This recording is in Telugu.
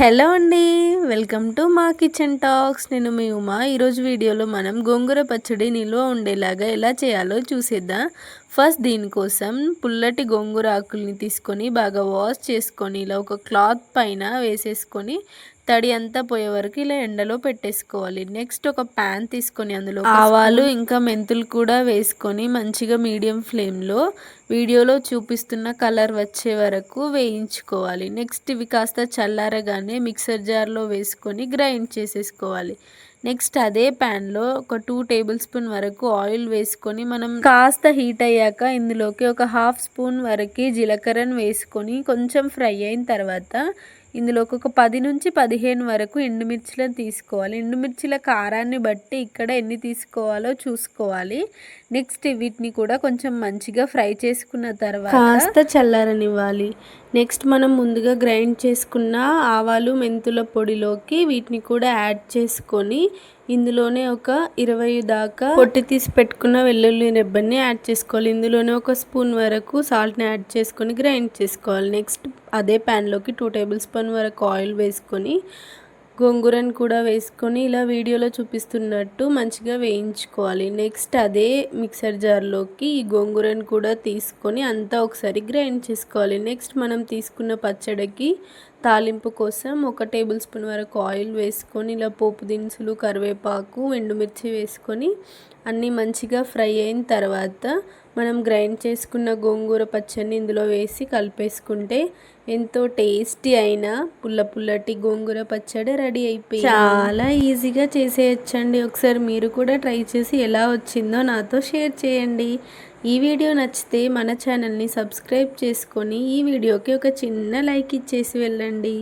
హలో అండి వెల్కమ్ టు మా కిచెన్ టాక్స్. నేను మీ ఉమా. ఈరోజు వీడియోలో మనం గోంగూర పచ్చడి నిల్వ ఉండేలాగా ఎలా చేయాలో చూసేద్దాం. ఫస్ట్ దీనికోసం పుల్లటి గోంగూర ఆకుల్ని తీసుకొని బాగా వాష్ చేసుకొని ఇలా ఒక క్లాత్ పైన వేసేసుకొని తడి అంతా పోయే వరకు ఇలా ఎండలో పెట్టేసుకోవాలి. నెక్స్ట్ ఒక ప్యాన్ తీసుకొని అందులో ఆవాలు ఇంకా మెంతులు కూడా వేసుకొని మంచిగా మీడియం ఫ్లేమ్లో వీడియోలో చూపిస్తున్న కలర్ వచ్చే వరకు వేయించుకోవాలి. నెక్స్ట్ ఇవి కాస్త చల్లారగానే మిక్సర్ జార్లో వేసుకొని గ్రైండ్ చేసేసుకోవాలి. నెక్స్ట్ అదే ప్యాన్లో ఒక టూ టేబుల్ స్పూన్ వరకు ఆయిల్ వేసుకొని మనం కాస్త హీట్ అయ్యాక ఇందులోకి ఒక హాఫ్ స్పూన్ వరకు జీలకర్రను వేసుకొని కొంచెం ఫ్రై అయిన తర్వాత ఇందులోకి ఒక పది నుంచి పదిహేను వరకు ఎండుమిర్చిలను తీసుకోవాలి. ఎండుమిర్చిల కారాన్ని బట్టి ఇక్కడ ఎన్ని తీసుకోవాలో చూసుకోవాలి. నెక్స్ట్ వీటిని కూడా కొంచెం మంచిగా ఫ్రై చేసుకున్న తర్వాత కాస్త చల్లారనివ్వాలి. నెక్స్ట్ మనం ముందుగా గ్రైండ్ చేసుకున్న ఆవాలు మెంతుల పొడిలోకి వీటిని కూడా యాడ్ చేసుకొని ఇందులోనే ఒక ఇరవై దాకా పొట్టి తీసి పెట్టుకున్న వెల్లుల్లి రెబ్బని యాడ్ చేసుకోవాలి. ఇందులోనే ఒక స్పూన్ వరకు సాల్ట్ని యాడ్ చేసుకొని గ్రైండ్ చేసుకోవాలి. నెక్స్ట్ అదే ప్యాన్లోకి టూ టేబుల్ స్పూన్ వరకు ఆయిల్ వేసుకొని గోంగూరను కూడా వేసుకొని ఇలా వీడియోలో చూపిస్తున్నట్టు మంచిగా వేయించుకోవాలి. నెక్స్ట్ అదే మిక్సర్ జార్లోకి ఈ గోంగూరను కూడా తీసుకొని అంతా ఒకసారి గ్రైండ్ చేసుకోవాలి. నెక్స్ట్ మనం తీసుకున్న పచ్చడికి తాలింపు కోసం ఒక టేబుల్ స్పూన్ వరకు ఆయిల్ వేసుకొని ఇలా పోపు దినుసులు కరివేపాకు ఎండుమిర్చి వేసుకొని అన్నీ మంచిగా ఫ్రై అయిన తర్వాత మనం గ్రైండ్ చేసుకున్న గోంగూర పచ్చడిని ఇందులో వేసి కలిపేసుకుంటే ఎంతో టేస్టీ అయిన పుల్ల పుల్లటి గోంగూర పచ్చడి రెడీ అయిపోయి చాలా ఈజీగా చేసేయచ్చండి. ఒకసారి మీరు కూడా ట్రై చేసి ఎలా వచ్చిందో నాతో షేర్ చేయండి. ఈ వీడియో నచ్చితే మన ఛానల్ని సబ్స్క్రైబ్ చేసుకొని ఈ వీడియోకి ఒక చిన్న లైక్ ఇచ్చేసి వెళ్ళండి.